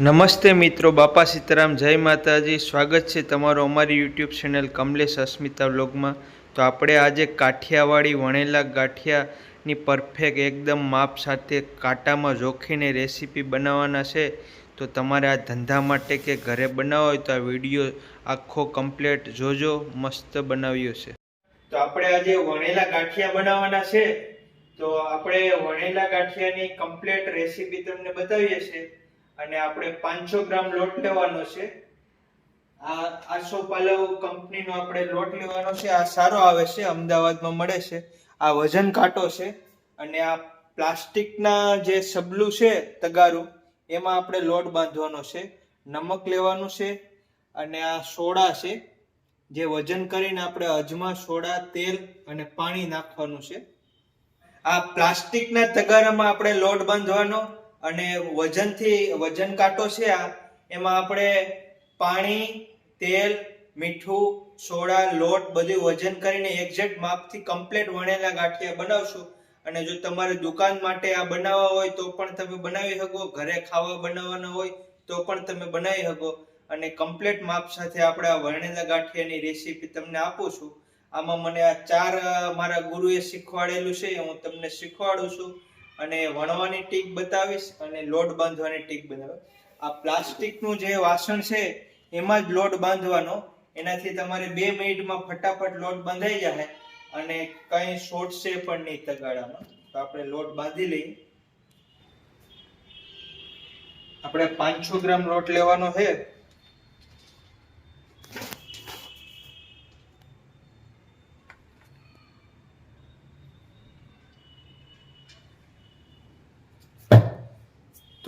નમસ્તે મિત્રો, બાપા સીતારામ, જય માતાજી. સ્વાગત છે તમારું અમારી યુટ્યુબ ચેનલ કમલેશ અસ્મિતા વ્લોગમાં. તો આપણે આજે કાઠિયાવાડી વણેલા ગાંઠિયાની પરફેક્ટ એકદમ માપ સાથે કાંટામાં જોખીને રેસીપી બનાવવાના છે. તો તમારે આ ધંધા માટે કે ઘરે બનાવો હોય તો આ વીડિયો આખો કમ્પ્લીટ જોજો, મસ્ત બનાવ્યો છે. તો આપણે આજે વણેલા ગાંઠિયા બનાવવાના છે. તો આપણે વણેલા ગાંઠિયાની કમ્પ્લીટ રેસીપી તમને બતાવીએ છીએ. અને આપણે પાંચસો ગ્રામ લોટ લેવાનો છે. આ આસો પાલવ કંપનીનો આપણે લોટ લેવાનો છે. આ સારો આવે છે, અમદાવાદમાં મળે છે. આ વજન કાંટો છે અને આ પ્લાસ્ટિકના જે સબલું છે તગારું, એમાં આપણે લોટ બાંધવાનો છે. નમક લેવાનું છે અને આ સોડા છે, જે વજન કરીને આપણે અજમા, સોડા, તેલ અને પાણી નાખવાનું છે. આ પ્લાસ્ટિકના તગારામાં આપણે લોટ બાંધવાનો અને વજનથી, વજન કાંટો છે આ, એમાં આપણે પાણી, તેલ, મીઠું, સોડા, લોટ બધું વજન કરીને એક્ઝેક્ટ માપથી કમ્પ્લેટ વણેલા ગાંઠિયા બનાવશું. અને જો તમારે દુકાન માટે આ બનાવવા હોય તો પણ તમે બનાવી શકો, ઘરે ખાવા બનાવવાના હોય તો પણ તમે બનાવી શકો. અને કમ્પ્લેટ માપ સાથે આપણે આ વણેલા ગાંઠિયાની રેસીપી તમને આપું છું. આમાં મને આ ચાર મારા ગુરુએ શીખવાડેલું છે હું તમને શીખવાડું છું. અને વણવાની ટીક બતાવીશ અને લોટ બાંધવાની ટીક બતાવીશ. આ પ્લાસ્ટિકનું જે વાસણ છે, એમાં જ લોટ બાંધવાનો. એનાથી તમારે બે મિનિટમાં ફટાફટ લોટ બાંધાઈ જાય અને કંઈ છે પણ નહીં તગાડામાં. તો આપણે લોટ બાંધી લઈએ. આપણે પાંચસો ગ્રામ લોટ લેવાનો છે.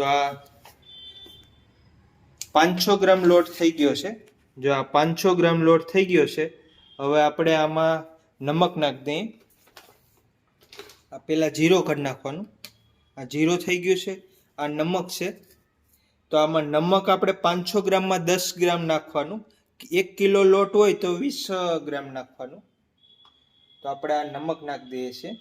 તો આ પાંચસો ગ્રામ લોટ થઈ ગયો છે. જો આ પાંચસો ગ્રામ લોટ થઈ ગયો છે, હવે આપણે આમાં નમક નાખી દઈએ. આ પેલા જીરો કરી નાખવાનું. આ જીરો થઈ ગયું છે, આ નમક છે. તો આમાં નમક આપણે પાંચસો ગ્રામમાં દસ ગ્રામ નાખવાનું. એક કિલો લોટ હોય તો વીસ ગ્રામ નાખવાનું. તો આપણે આ નમક નાખી દઈએ છીએ.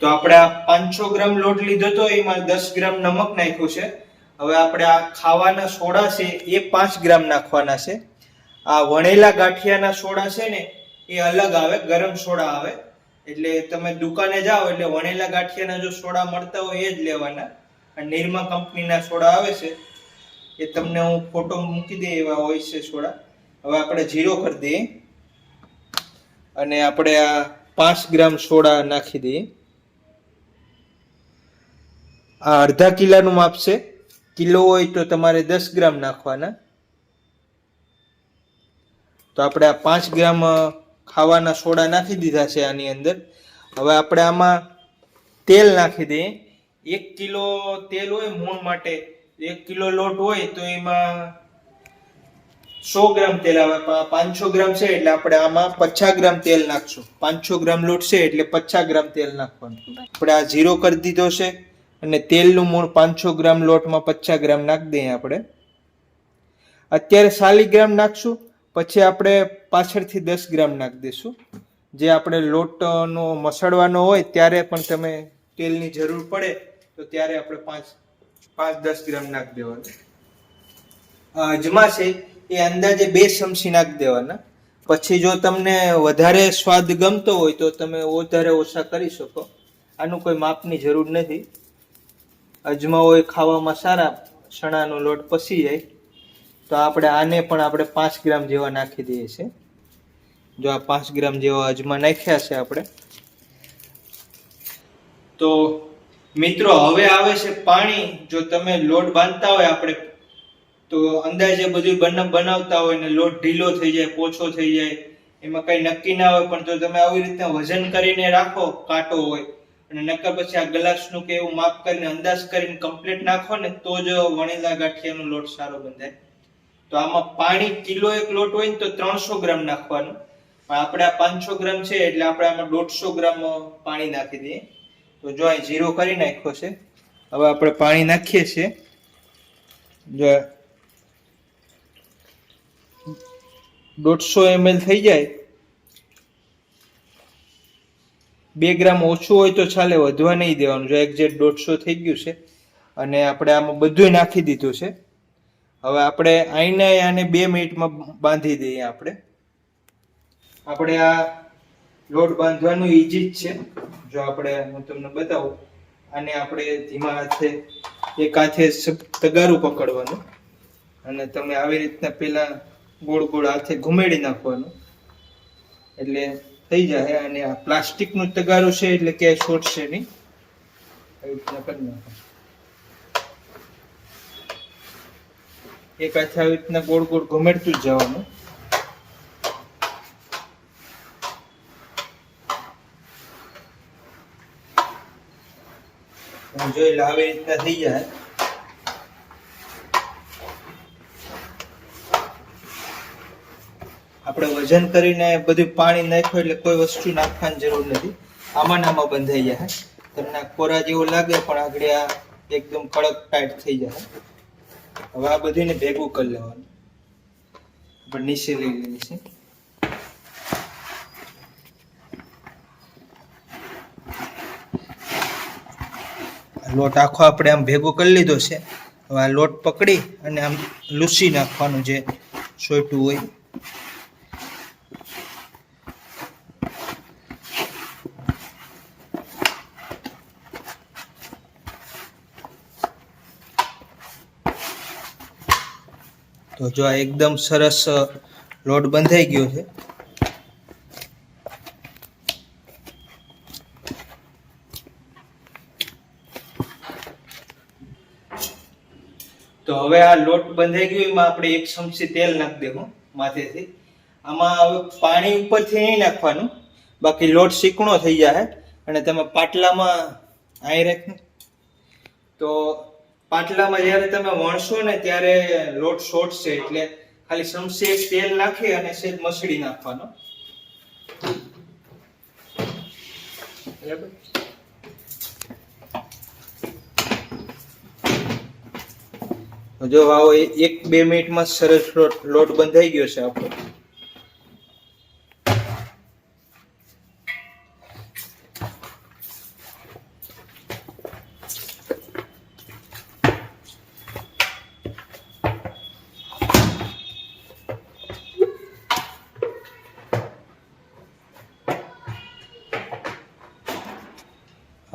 તો આપણે આ પાંચસો ગ્રામ લોટ લીધો તો એમાં દસ ગ્રામ નમક નાખ્યું છે. હવે આપણે આ ખાવાના સોડા છે એ પાંચ ગ્રામ નાખવાના છે. આ વણેલા ગાંઠિયાના સોડા છે ને, એ અલગ આવે, ગરમ સોડા આવે. એટલે તમે દુકાને જાઓ એટલે વણેલા ગાંઠિયાના જો સોડા મળતા હોય એ જ લેવાના. અને નિરમા કંપનીના સોડા આવે છે. એ તમને હું ફોટો મૂકી દે એવા હોય છે સોડા. હવે આપણે જીરો કરી દઈએ. અને આપણે આ પાંચ ગ્રામ સોડા નાખી દઈએ. આ અડધા કિલાનું માપ છે. કિલો હોય તો તમારે દસ ગ્રામ નાખવાના. તો આપણે આ પાંચ ગ્રામ ખાવાના સોડા નાખી દીધા છે આની અંદર. હવે આપણે આમાં તેલ નાખી દઈએ. એક કિલો તેલ હોય મૂણ માટે એક કિલો લોટ હોય તો એમાં સો ગ્રામ તેલ આવે. પાંચસો ગ્રામ છે એટલે આપણે આમાં પચાસ ગ્રામ તેલ નાખશું. પાંચસો ગ્રામ લોટ છે એટલે પચાસ ગ્રામ તેલ નાખવાનું. આપણે આ જીરો કરી દીધો છે. અને તેલનું મૂળ પાંચસો ગ્રામ લોટમાં પચાસ ગ્રામ નાખી દઈએ આપણે. અત્યારે ચાલીસ ગ્રામ નાખશું, પછી આપણે પાછળથી દસ ગ્રામ નાખી દઈશું. જે આપણે લોટનો મસળવાનો હોય ત્યારે પણ તમે તેલની જરૂર પડે તો ત્યારે આપણે પાંચ પાંચ, દસ ગ્રામ નાખી દેવાના. અજમા એ અંદાજે બે ચમચી નાખી દેવાના. પછી જો તમને વધારે સ્વાદ ગમતો હોય તો તમે વધારે ઓછા કરી શકો. આનું કોઈ માપની જરૂર નથી. અજમા હોય ખાવામાં સારા ચણાનો લોટ પસી જાય. તો આપણે આને પણ આપણે પાંચ ગ્રામ જેવા નાખી દઈએ છીએ. જો આ પાંચ ગ્રામ જેવા અજમા નાખ્યા છે આપણે. તો મિત્રો, હવે આવે છે પાણી. જો તમે લોટ બાંધતા હોય આપણે, તો અંદાજે બધું બન, બનાવતા હોય ને લોટ ઢીલો થઈ જાય, પોછો થઈ જાય. એમાં કઈ નક્કી ના હોય, પણ જો તમે આવી રીતના વજન કરીને રાખો, કાંટો હોય અને નકર પછી આ ગ્લાસનું કે એવું માપ કરીને અંદાજ કરીને કમ્પ્લીટ નાખો ને તો જ વણેલા ગાંઠિયાનો લોટ સારો બંધાય. તો આમાં પાણી કિલો એક લોટ હોય ને તો ત્રણસો ગ્રામ નાખવાનું. પણ આપણે આ પાંચસો ગ્રામ છે એટલે આપણે આમાં દોઢસો ગ્રામ પાણી નાખી દઈએ. તો જો અહીં જીરો કરી નાખ્યો છે. હવે આપણે પાણી નાખીએ છીએ. જો દોઢસો એમએલ થઈ જાય. બે ગ્રામ ઓછું હોય તો ચાલે વધવા નહીં દેવાનું. જો એક્ઝેક્ટ દોઢસો થઈ ગયું છે અને આપણે આમાં બધું નાખી દીધું છે. હવે આપણે આઈને આને બે મિનિટમાં બાંધી દઈએ આપણે. આપણે આ લોટ બાંધવાનું ઈજી જ છે. જો આપણે હું તમને બતાવું, આને આપણે ધીમા હાથે એક હાથે તગારું પકડવાનું અને તમે આવી રીતના પેલા ગોળ ગોળ હાથે ઘુમેડી નાખવાનું. એટલે થઈ જાય અને આ પ્લાસ્ટિકનું તગારો છે એટલે ક્યાંય છોડશે નહીં. આવી રીતના કરી નાખો એક હાથે આવી રીતના ગોળ ગોળ ઘુમેડતું જ જવાનું. જોઈ લે આવી રીતના થઈ જાય. આપણે વજન કરીને બધું પાણી નાખ્યું એટલે કોઈ વસ્તુ નાખવાની જરૂર નથી. આમાં નામાં બંધાઈ જાય તમને કોરા જેવું લાગે પણ આગળ આ એકદમ કડક ટાઈટ થઈ જાય. હવે આ બધીને ભેગું કરી લેવાનું. આપણે નીચે લઈ લઈએ છીએ. લોટ આખો આપણે આમ ભેગો કરી લીધો છે. હવે આ લોટ પકડી અને આમ લૂસી નાખવાનું જે સોયટું હોય. તો જો આ એકદમ સરસ લોટ બંધાઈ ગયો છે. તો હવે આ લોટ બંધાઈ ગયો, એમાં આપણે એક ચમચી તેલ નાખી દેવું, માથેથી. આમાં હવે પાણી ઉપરથી નહીં નાખવાનું, બાકી લોટ ચીકણો થઈ જાય. અને તમે પાટલામાં આઈ રાખને તો પાટલામાં જ્યારે તમે વણશો ને ત્યારે લોટ છોડશે એટલે ખાલી સમસે તેલ નાખી અને સેજ મસળી નાખવાનો. બરાબર? જો આવો એક બે મિનિટમાં સરસ લોટ બંધાઈ ગયો છે આપણો.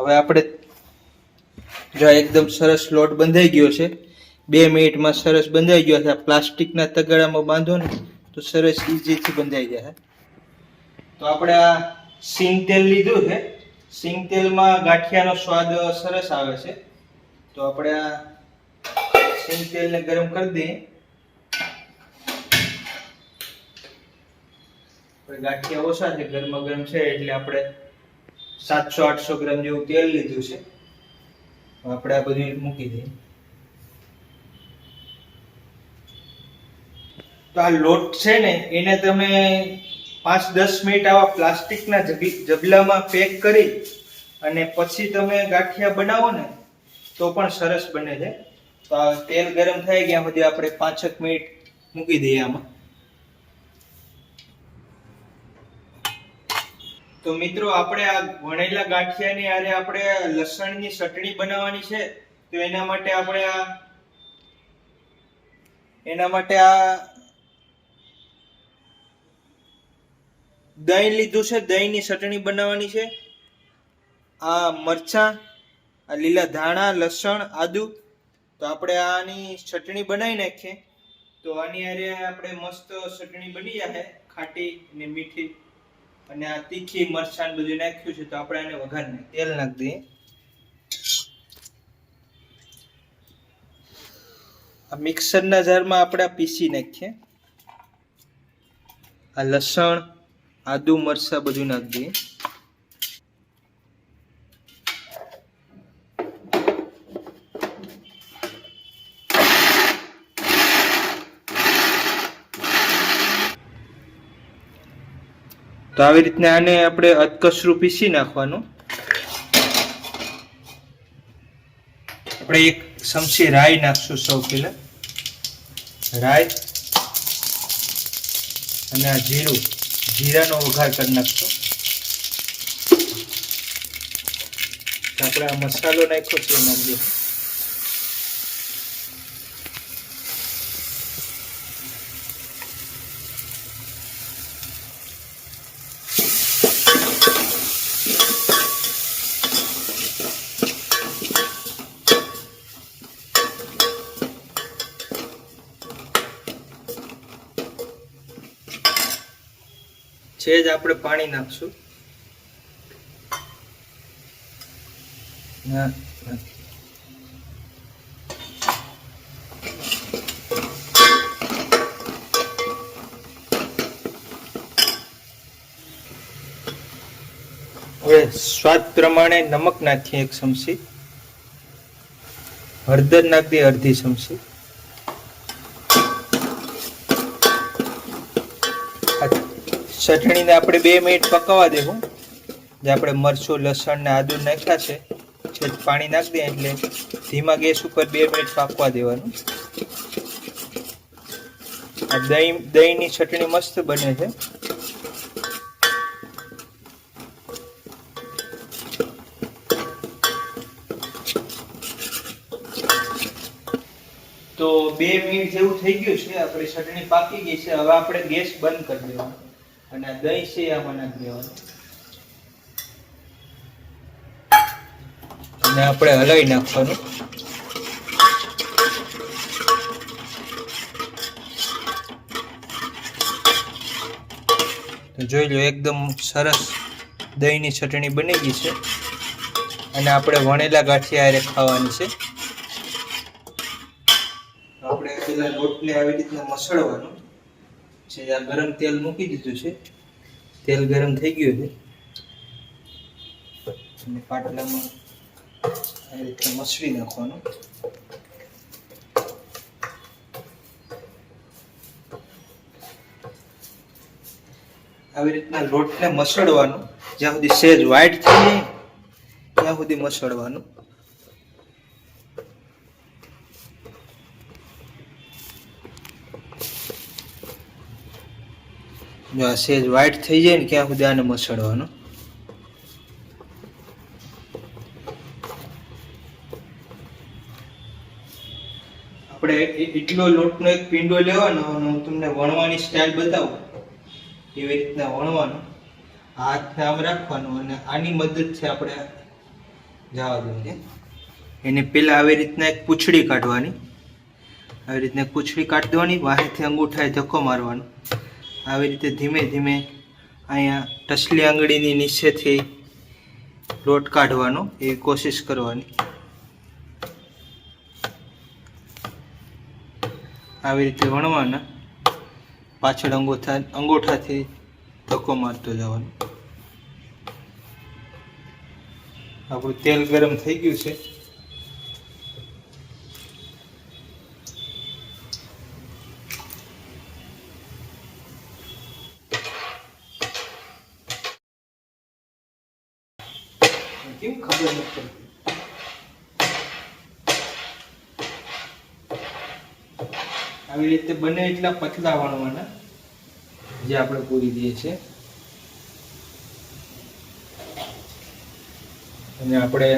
હવે આપણે જો એકદમ સરસ લોટ બંધાઈ ગયો છે, બે મિનિટમાં સરસ બંધાઈ ગયો છે. આ પ્લાસ્ટિકના તગાડામાં બાંધો ને, તો સરસ ઇઝીથી બંધાઈ જાય તો આપણે આ સિંગ તેલ લીધું છે. સિંગ તેલમાં ગાંઠિયાનો સ્વાદ સરસ આવે છે. તો આપણે આ સિંગ તેલને ગરમ કરી દઈએ. ગાંઠિયા ઓછા છે, ગરમા ગરમ છે, એટલે આપણે સાતસો, આઠસો ગ્રામ જેવું તેલ લીધું છે. આપણે આ બધું મૂકી દઈએ. તો આ લોટ છે ને, એને તમે પાંચ, દસ મિનિટ આવા પ્લાસ્ટિકના જબી- જબલામાં પેક કરી અને પછી તમે ગાંઠિયા બનાવો ને, તો પણ સરસ બને છે. તો આ તેલ ગરમ થાય ગયા સુધી આપણે પાંચેક મિનિટ મૂકી દઈએ આમાં. તો મિત્રો, આપણે આ વણેલા ગાંઠિયાની આરે આપણે લસણની ચટણી બનાવવાની છે. તો એના માટે આપણે આ એના માટે આ દહીં લીધું છે. દહીંની ચટણી બનાવવાની છે. આ મરચાં, આ લીલા ધાણા, લસણ, આદુ. તો આપણે આની ચટણી બનાવી નાખીએ. તો આની આરે આપણે મસ્ત ચટણી બની જાય ખાટી ને મીઠી. અને આ તીખી મરચાં બધું નાખ્યું છે, તો આપણે આને વઘારને તેલ નાખી દઈએ. આ મિક્સરના જારમાં આપણે પીસી નાખીએ. આ લસણ, આદુ મરચાં બધું નાખી દઈએ. આવી રીતના આને આપણે અધકચરું પીસી નાખવાનું? આપણે એક ચમચી રાઈ નાખશું સૌ પહેલા. રાઈ અને આ જીરું, જીરાનો વઘાર કરી નાખશો. આપણે આ મસાલો નાખ્યો છે એ છે જ આપણે પાણી નાખશું. હવે સ્વાદ પ્રમાણે નમક નાખીએ એક ચમચી. હળદર નાખી અડધી ચમચી આ ચટણીને આપણે બે મિનિટ પકવવા દેવું. જે આપણે મરચું, લસણ ને આદુ નાખ્યા છે. છે પાણી નાખી દઈએ એટલે ધીમા ગેસ ઉપર બે મિનિટ પાકવા દેવાનું. આ દહીં, દહીંની ચટણી મસ્ત બને છે. તો બે મિનિટ જેવું થઈ ગયું છે. આપણી ચટણી પાકી ગઈ છે. હવે આપણે ગેસ બંધ કરી દેવાનો. અને દહીં છે નાખી દેવાનું. અને આપણે હલાવી નાખવાનું. તો જોઈ લો, એકદમ સરસ દહીંની ચટણી બની ગઈ છે. અને આપણે વણેલા ગાંઠિયા ખાવાની છે. આપણે પેલા લોટને આવી રીતના મસળવાનું. છે આ ગરમ તેલ મૂકી દીધું છે. તેલ ગરમ થઈ ગયું છે. અને પાટલામાં આ રીતે મસળી નાખવાનું. આવી રીતના લોટને મસળવાનું. જ્યાં સુધી સેજ વ્હાઈટ થઈ જાય, ત્યાં સુધી મસળવાનું. જો આ સેજ વ્હાઈટ થઈ જાય ને ક્યાં સુધી આને મસળવાનો? આપણે એટલો લોટનો એક પીંડો લેવાનો અને હું તમને વણવાની સ્ટાઇલ બતાવું. એવી રીતના વણવાનો? હાથને આમ રાખવાનું અને આની મદદથી આપણે જવા દઈએ એને પેલા આવી રીતના એક પૂછડી કાઢવાની. આવી રીતના પૂછડી કાઢી દેવાની, વાહેથી અંગૂઠાએ ધક્કો મારવાનો. આવી રીતે ધીમે ધીમે અહીંયા ટસલી આંગળીની નીચેથી લોટ કાઢવાનો એવી કોશિશ કરવાની. આવી રીતે વણવાના. પાછળ અંગૂઠા અંગૂઠાથી ધક્કો મારતો જવાનો. આપણું તેલ ગરમ થઈ ગયું છે. આવી રીતે બને એટલા પતલા વણવાના જે આપણે પૂરી દઈએ છીએ. અને આપણે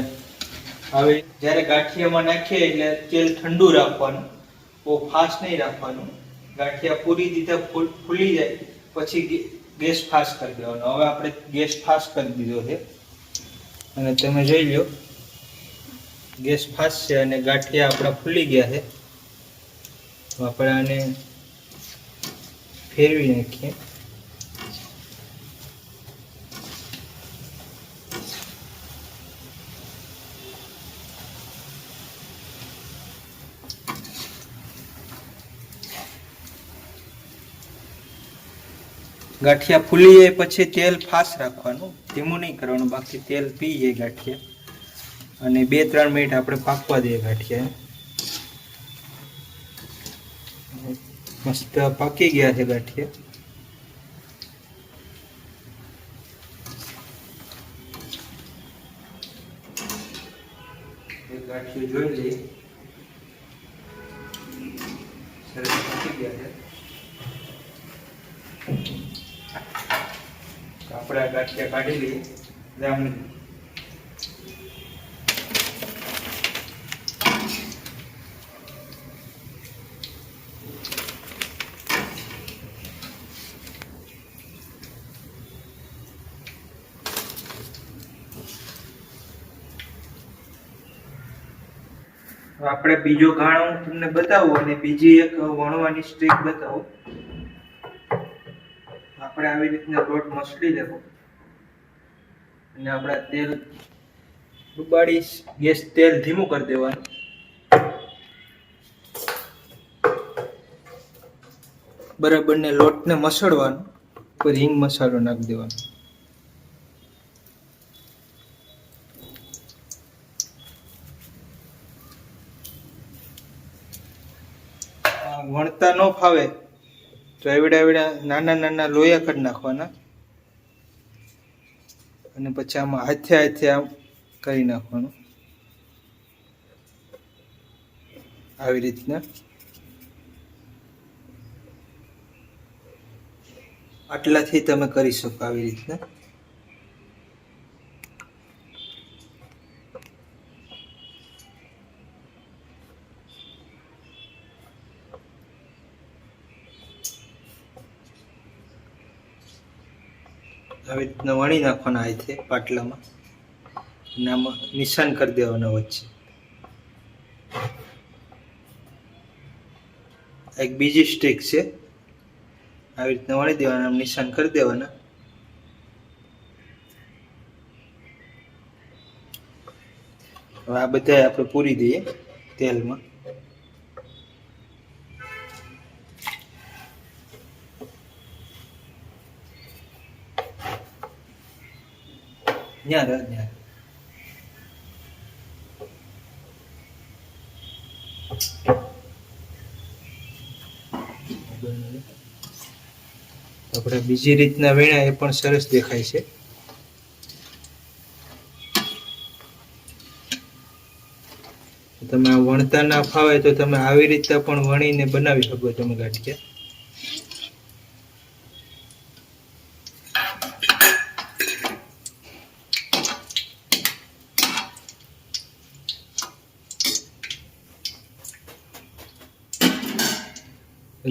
હવે જ્યારે ગાંઠિયામાં નાખીએ એટલે તેલ ઠંડુ રાખવાનું, બહુ ફાસ્ટ નહીં રાખવાનું. ગાંઠિયા પૂરી દીધા ફૂલી જાય, પછી ગેસ ફાસ્ટ કરી દેવાનો. હવે આપણે ગેસ ફાસ્ટ કરી દીધો છે. અને તમે જોઈ લો, ગેસ ફાસ્ટ છે અને ગાંઠિયા આપણા ફૂલી ગયા છે. તો આપણે આને ફેરવી નાખીએ. ગાંઠિયા ફૂલી જાય પછી તેલ ફાસ રાખવાનું. ધીમું નહીં કરવાનું, બાકી તેલ પી જાય ગાંઠિયા. અને બે ત્રણ મિનિટ આપણે પાકવા દઈએ ગાંઠિયા મસ્ત પાકી ગયા છે ગાંઠિયા. ગાંઠિયું જોઈ લઈએ. પાકી ગયા છે. આપણે ગાંઠિયા કાઢી લઈએ. આપણે બીજો ગાણો તમને બતાવું અને બીજી એક વણવાની સ્ટ્રીક બતાવું. આપણે આવી રીતના લોટ મસળી લેવો. અને આપણે તેલ ડુબાડી ગેસ તેલ ધીમું કરી દેવાનું. બરાબર ને લોટને મસળવાનો. પર હિંગ મસાલો નાખી દેવાનો આ વણતા ન ફાવે તો એવડા એવડા નાના નાના લોયા કરી નાખવાના. અને પછી આમાં હાથે હાથે આમ કરી નાખવાનું. આવી રીતના. આટલાથી તમે કરી શકો આવી રીતના આવી રીતના વણી નાખવાના હાથે પાટલામાં. અને આમાં નિશાન કરી દેવાના વચ્ચે એક બીજી સ્ટીક છે. આવી રીતના વણી દેવાના નિશાન કરી દેવાના. હવે આ બધા આપણે પૂરી દઈએ તેલમાં. ન્યા રહે ન્યા આપણે બીજી રીતના વીણા એ પણ સરસ દેખાય છે. તમે વણતા ના ફાવે તો તમે આવી રીતે પણ વણીને બનાવી શકો તમે ગાંઠિયા.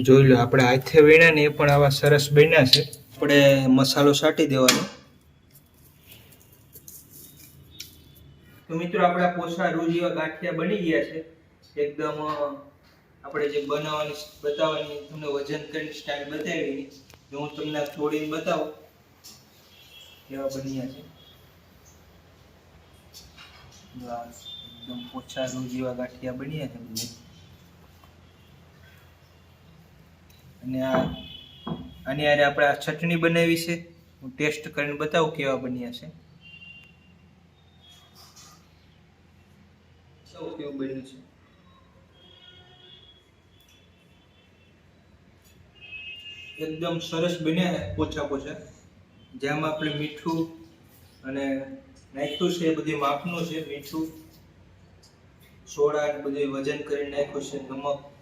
જોઈ લો, આપણે હાથે વીણ્યા ને એ પણ આવા સરસ બન્યા છે. આપણે મસાલો છાંટી દેવાનો. તો મિત્રો, આપણા પોસા રૂ જેવા ગાંઠિયા બની ગયા છે. એકદમ આપણે જે બનાવવાની, બતાવવાની, તમને વજન કરીને સ્ટાઇલ બતાવી હું તમને તોડીને બતાવું. એવા બન્યા છે. એકદમ પોછા રૂ જેવા ગાંઠિયા બન્યા છે. અને આ આની આજે આપણે આ ચટણી બનાવી છે. હું ટેસ્ટ કરીને બતાવું કેવા બન્યા છે. સૌ કેવું બન્યું છે? એકદમ સરસ બન્યા પોચા પોચા જેમાં આપણે મીઠું અને નાખ્યું છે એ બધી માપનું છે, મીઠું, સોડા બધું વજન કરીને નાખ્યું છે, નમક.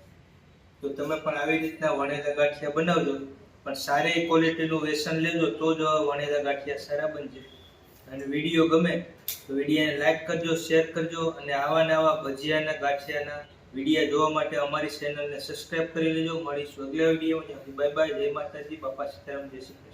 તો તમે પણ આવી રીતના વણેલા ગાંઠિયા બનાવજો. પણ સારી ક્વોલિટીનું વેસન લેજો, તો જ વણેલા ગાંઠિયા સારા બનશે. અને વીડિયો ગમે તો વિડીયાને લાઇક કરજો શેર કરજો, અને આવા નવા ભજીયાના, ગાંઠિયાના વિડીયા જોવા માટે અમારી ચેનલને સબસ્ક્રાઇબ કરી લેજો. મળીશું અગલા વિડીયોમાં. બાય બાય, જય માતાજી, બાપા સીતારામ, જય શ્રી